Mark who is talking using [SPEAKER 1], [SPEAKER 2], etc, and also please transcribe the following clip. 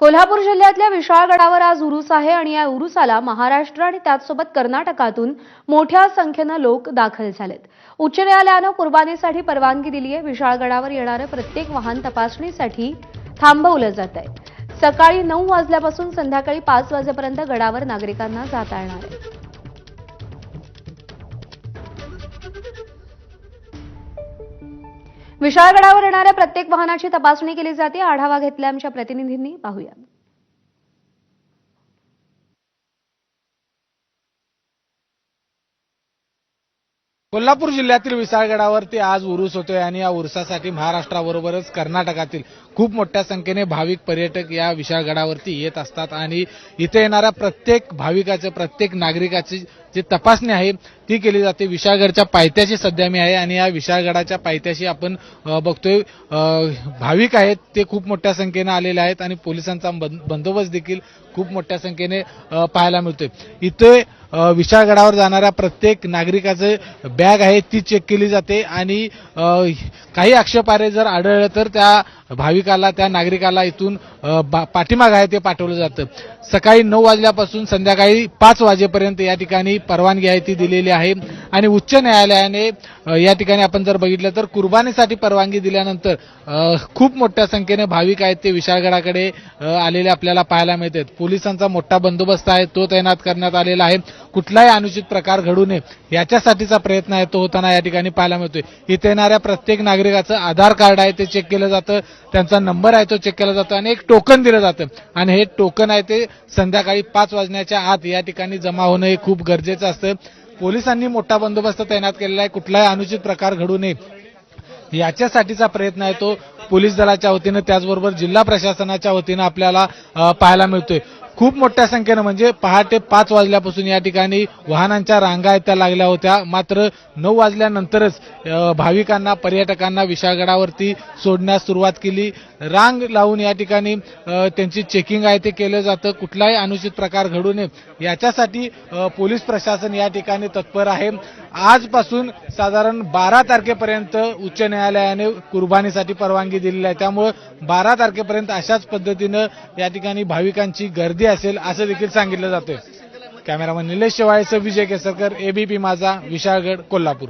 [SPEAKER 1] कोल्हापूर जिल्ह्यातल्या विशाळगडावर आज उरुस आहे आणि या उरुसाला महाराष्ट्र आणि त्याचसोबत कर्नाटकातून मोठ्या संख्येनं लोक दाखल झालेत. उच्च न्यायालयानं कुर्बानीसाठी परवानगी दिली आहे विशाळगडावर येणारं प्रत्येक वाहन तपासणीसाठी थांबवलं जात आहे. सकाळी नऊ वाजल्यापासून संध्याकाळी पाच वाजेपर्यंत गडावर नागरिकांना जाता येणार आहे. विशाळगडावर येणाऱ्या प्रत्येक वाहनाची तपासणी केली जाते. आढावा घेतला आमच्या प्रतिनिधींनी. पाहूया.
[SPEAKER 2] कोल्हापूर जिल्ह्यातील विसाळगडावरती आज उरूस होतोय आणि या उरसासाठी महाराष्ट्राबरोबरच कर्नाटकातील खूप मोठ्या संख्येने भाविक पर्यटक या विशाळगडावरती येत असतात. आणि इथे येणाऱ्या प्रत्येक भाविकाचे प्रत्येक नागरिकाची जी तपासणी आहे ती केली जाते. विशाळगडच्या पायथ्याशी सध्या मी आहे आणि या विशाळगडाच्या पायथ्याशी आपण बघतोय. भाविक आहेत ते खूप मोठ्या संख्येने आलेले आहेत आणि पोलिसांचा बंद- बंदोबस्त देखील खूप मोठ्या संख्येने पाहायला मिळतोय. इथे विशाळगडावर जाणाऱ्या प्रत्येक नागरिकाचे बॅग आहे ती चेक केली जाते आणि काही आक्षेपारे जर आढळलं तर त्या भाविकाला त्या नागरिकाला इथून बा- पाठीमाग आहे ते पाठवलं जातं. सकाळी नऊ वाजल्यापासून संध्याकाळी पाच वाजेपर्यंत या ठिकाणी परवानगी आहे ती दिलेली आहे. आणि उच्च न्यायालयाने या ठिकाणी आपण जर बघितलं तर कुर्बानीसाठी परवानगी दिल्यानंतर खूप मोठ्या संख्येने भाविक आहेत ते विशाळगडाकडे आलेले आपल्याला पाहायला मिळतात. पोलिसांचा मोठा बंदोबस्त आहे तो तैनात करण्यात आलेला आहे. कुठलाही अनुचित प्रकार घडू नये याच्यासाठीचा प्रयत्न आहे तो होताना या ठिकाणी पाहायला मिळतोय. इथे येणाऱ्या प्रत्येक नागरिकाचं आधार कार्ड आहे ते चेक केलं जातं त्यांचा नंबर आहे तो चेक केला जातो आणि एक टोकन दिलं जातं. आणि हे टोकन आहे ते संध्याकाळी पाच वाजण्याच्या आत या ठिकाणी जमा होणं हे खूप गरजेचं असतं. पोलिसांनी मोठा बंदोबस्त तैनात केलेला आहे कुठलाही अनुचित प्रकार घडू नये. याच्यासाठीचा प्रयत्न आहे तो पोलीस दलाच्या वतीनं त्याचबरोबर जिल्हा प्रशासनाच्या वतीनं आपल्याला पाहायला मिळतोय. खूप मोठ्या संख्येनं म्हणजे पहाटे पाच वाजल्यापासून या ठिकाणी वाहनांच्या रांगा त्या लागल्या होत्या. मात्र नऊ वाजल्यानंतरच भाविकांना पर्यटकांना विशाळगडावरती सोडण्यास सुरुवात केली. रांग लावून या ठिकाणी त्यांची चेकिंग आहे ते केलं जातं. कुठलाही अनुचित प्रकार घडू नये याच्यासाठी पोलीस प्रशासन या ठिकाणी तत्पर आहे. आजपासून साधारण बारा तारखेपर्यंत उच्च न्यायालयाने कुर्बानीसाठी परवानगी दिलेली आहे. त्यामुळं बारा तारखेपर्यंत अशाच पद्धतीनं या ठिकाणी भाविकांची गर्दी असेल असं देखील सांगितलं जातं कॅमेरामन निलेश शेवाळेचं विजय केसरकर एबीपी माझा विशाळगड कोल्हापूर.